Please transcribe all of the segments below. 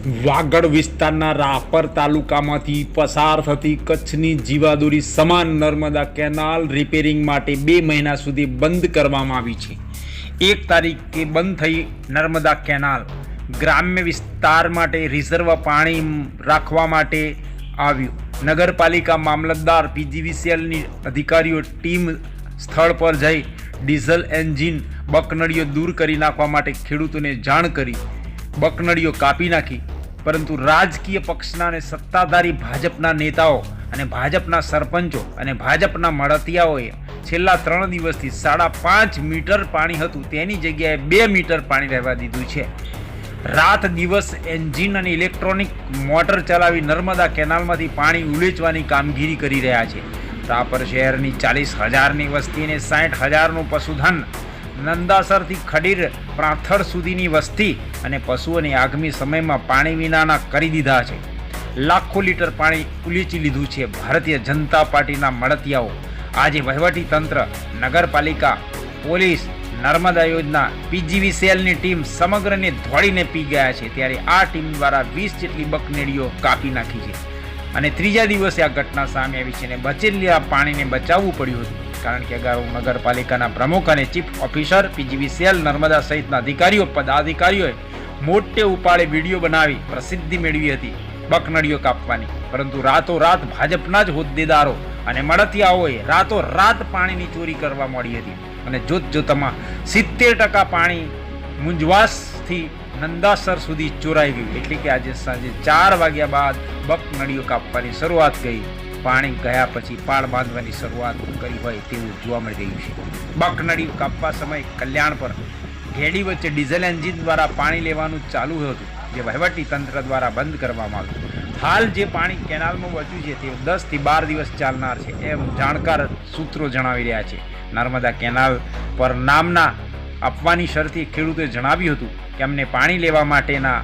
વાગડ વિસ્તારના રાપર તાલુકામાંથી પસાર થતી કચ્છની જીવાદોરી સમાન નર્મદા કેનાલ રિપેરિંગ માટે બે મહિના સુધી બંધ કરવામાં આવી છે. એક તારીખે બંધ થઈ નર્મદા કેનાલ. ગ્રામ્ય વિસ્તાર માટે રિઝર્વ પાણી રાખવા માટે આવ્યું. નગરપાલિકા મામલતદાર પીજીવીસીએલની અધિકારીઓ ટીમ સ્થળ પર જઈ ડીઝલ એન્જિન બકનળીઓ દૂર કરી નાખવા માટે ખેડૂતોને જાણ કરી. બકનળીઓ કાપી નાખી. પરંતુ રાજકીય પક્ષના અને સત્તાધારી ભાજપના નેતાઓ અને ભાજપના સરપંચો અને ભાજપના મળતિયાઓએ છેલ્લા ત્રણ દિવસથી સાડા પાંચ મીટર પાણી હતું. તેની જગ્યાએ બે મીટર પાણી રહેવા દીધું છે. રાત દિવસ એન્જિન અને ઇલેક્ટ્રોનિક મોટર ચલાવી નર્મદા કેનાલમાંથી પાણી ઉલેચવાની કામગીરી કરી રહ્યા છે. રાપર શહેરની ચાલીસ હજારની વસ્તી અને સાઠ હજારનું પશુધન નંદાસરથી ખડીર પ્રાંથળ સુધીની વસ્તી અને પશુઓને આગામી સમયમાં પાણી વિનાના કરી દીધા છે. લાખો લીટર પાણી ઉલીચી લીધું છે. ભારતીય જનતા પાર્ટીના મળતિયાઓ. આજે વહીવટી તંત્ર, નગરપાલિકા, પોલીસ, નર્મદા યોજના, પીજીવી સેલની ટીમ સમગ્રને ધોળીને પી ગયા છે. ત્યારે આ ટીમ દ્વારા વીસ જેટલી બકનેડીઓ કાપી નાખી છે. અને ત્રીજા દિવસે આ ઘટના સામે આવી છે અને બચેલી આ પાણીને બચાવવું પડ્યું હતું. કારણ કે અગાઉ નગરપાલિકાના પ્રમુખ અને ચીફ ઓફિસર પીજીવીસીએલ નર્મદા સહિતના અધિકારીઓ, પદાધિકારીઓએ મોટે ઉપાડે વીડિયો બનાવી પ્રસિદ્ધિ મેળવી હતી, બકનડીઓ કાપવાની. પરંતુ રાતોરાત ભાજપના જ હોદ્દેદારો અને મળતિયાઓએ રાતોરાત પાણીની ચોરી કરવા મળી હતી. અને જોત જોતામાં સિત્તેર ટકા પાણી મુંજવાસથી નંદાસર સુધી ચોરાઈ ગયું. એટલે કે આજે સાંજે ચાર વાગ્યા બાદ બકનળીઓ કાપવાની શરૂઆત કરી પાણી ગયા પછી પાળ બાંધવાની શરૂઆત કરી હોય તેવું જોવા મળી રહ્યું છે. બકનડી કાપવા સમયે કલ્યાણ પર ઘેડી વચ્ચે ડીઝલ એન્જિન દ્વારા પાણી લેવાનું ચાલુ હતું, જે વહીવટી તંત્ર દ્વારા બંધ કરવામાં આવ્યું. હાલ જે પાણી કેનાલમાં બચ્યું છે તે દસથી બાર દિવસ ચાલનાર છે એમ જાણકાર સૂત્રો જણાવી રહ્યા છે. નર્મદા કેનાલ પર નામના આપવાની શરતી ખેડૂતોએ જણાવ્યું હતું કે અમને પાણી લેવા માટેના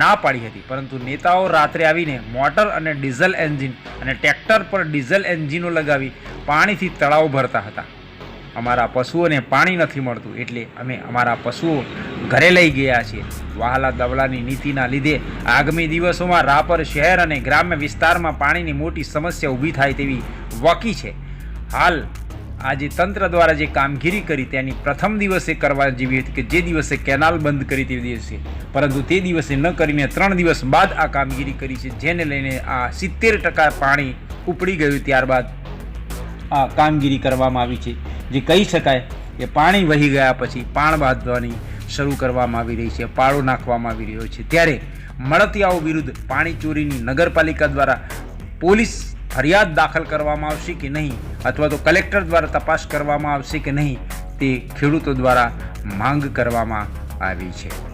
ના પાડી હતી. પરંતુ નેતાઓ રાત્રે આવીને મોટર અને ડીઝલ એન્જિન અને ટ્રેક્ટર પર ડીઝલ એન્જિનો લગાવી પાણીથી તળાવ ભરતા હતા. અમારા પશુઓને પાણી નથી મળતું એટલે અમે અમારા પશુઓ ઘરે લઈ ગયા છીએ. વહાલા દવલાની નીતિના લીધે આગામી દિવસોમાં રાપર શહેર અને ગ્રામ્ય વિસ્તારમાં પાણીની મોટી સમસ્યા ઊભી થાય તેવી વકી છે. હાલ આજે તંત્ર દ્વારા જે કામગીરી કરી તેની પ્રથમ દિવસે કરવા જેવી હતી કે જે દિવસે કેનાલ બંધ કરી તે દિવસે. પરંતુ તે દિવસે ન કરીને ત્રણ દિવસ બાદ આ કામગીરી કરી છે, જેને લઈને આ સિત્તેર ટકા પાણી ઉપડી ગયું ત્યારબાદ આ કામગીરી કરવામાં આવી છે. જે કહી શકાય કે પાણી વહી ગયા પછી પાણ બાંધવાની શરૂ કરવામાં આવી રહી છે, પાળો નાખવામાં આવી રહ્યો છે. ત્યારે મળતિયાઓ વિરુદ્ધ પાણી ચોરીની નગરપાલિકા દ્વારા પોલીસ ફરિયાદ દાખલ કરવામાં આવશે કે નહીં? અથવા તો કલેક્ટર દ્વારા તપાસ કરવામાં આવશે કે નહીં તે ખેડૂતો દ્વારા માંગ કરવામાં આવી છે.